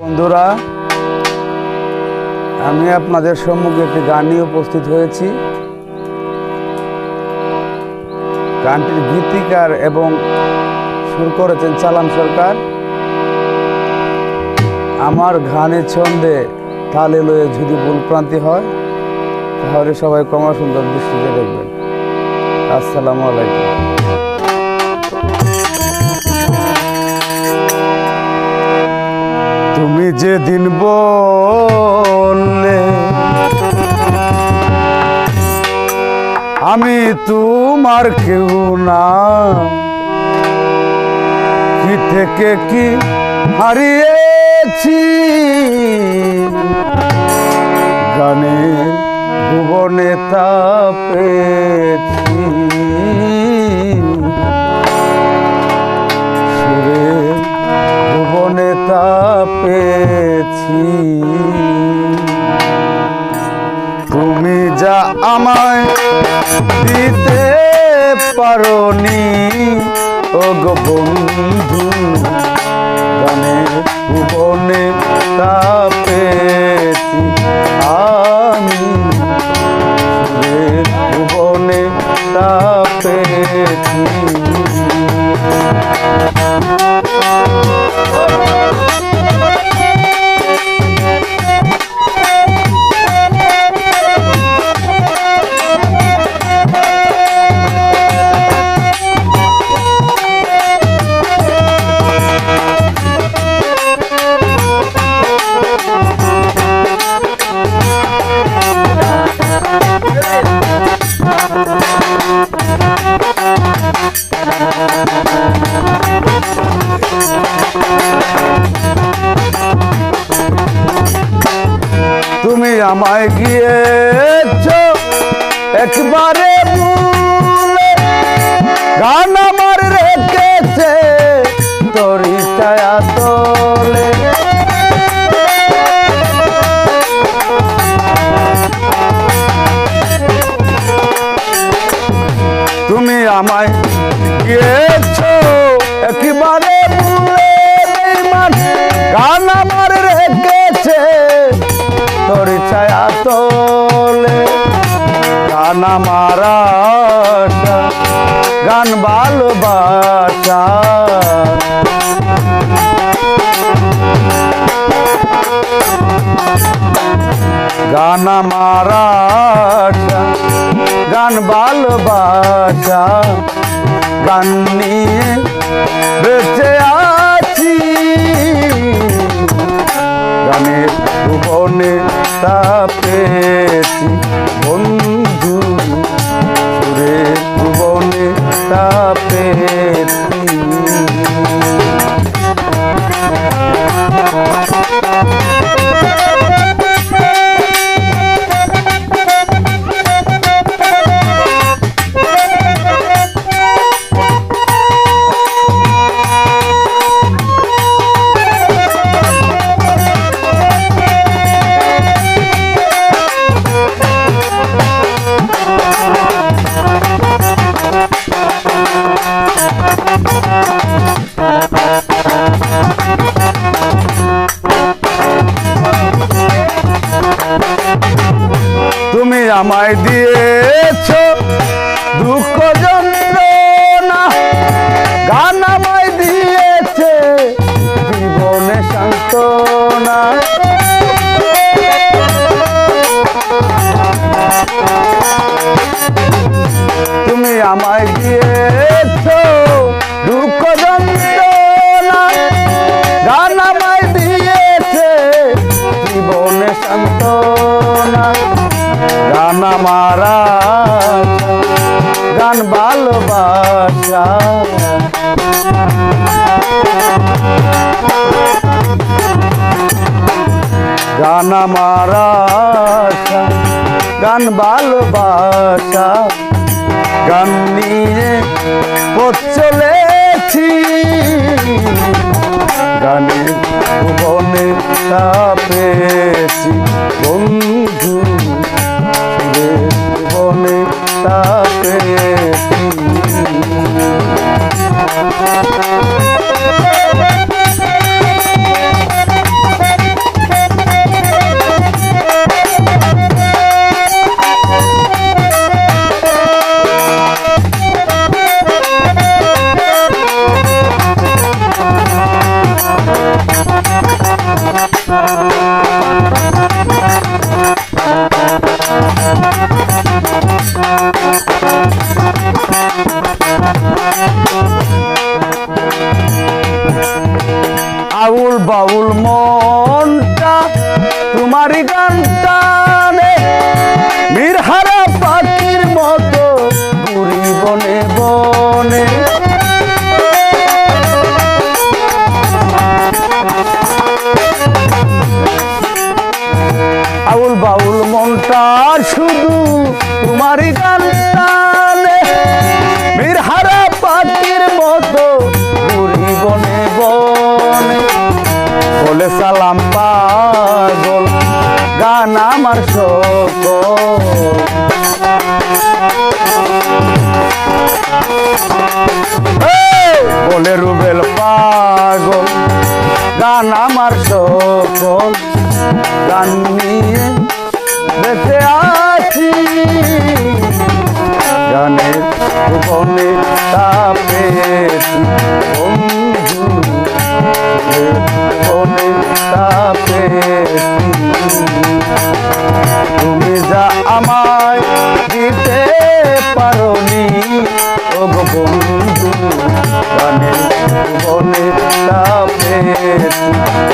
বন্ধুরা, আমি আপনাদের সম্মুখে একটি গান নিয়ে উপস্থিত হয়েছি। গানটির গীতিকার এবং সুর করেছেন চালান সরকার। আমার ঘানে ছন্দে তালে লয়ে যদি ভুল ভুলপ্রান্তি হয়, তাহলে সবাই কমা সুন্দর দৃষ্টিতে দেখবেন। আসসালামু আলাইকুম। তুমি যেদিন বললে, আমি তোমার কেউ না। কি থেকে কি হারিয়েছি? গানের ভুবনে তা পেয়েছি পেয়েছি। তুমি যা আমায় দিতে পারনি ও গো বন্ধু গানের ভুবনে গিয়েছ? একবারে গান আমার রেখেছে তোরি তোলে তুমি আমায় গিয়েছ? গান আমার গান ভালোবাসা গান আমার গান ভালোবাসা গান নিয়ে বেঁচে আছি। গানের ভুবনে তা তুমি গান গান ভালোবাসা গান আশা, গান ভালোবাসা গান নিয়ে পথ চলেছি। গানের ভুবনে পেয়েছি বন্ধু। I'll আউল বাউল মনটা তোমারই গানটা। নামার সকল গো বন্ধু প্রাণের জীবনের তাপে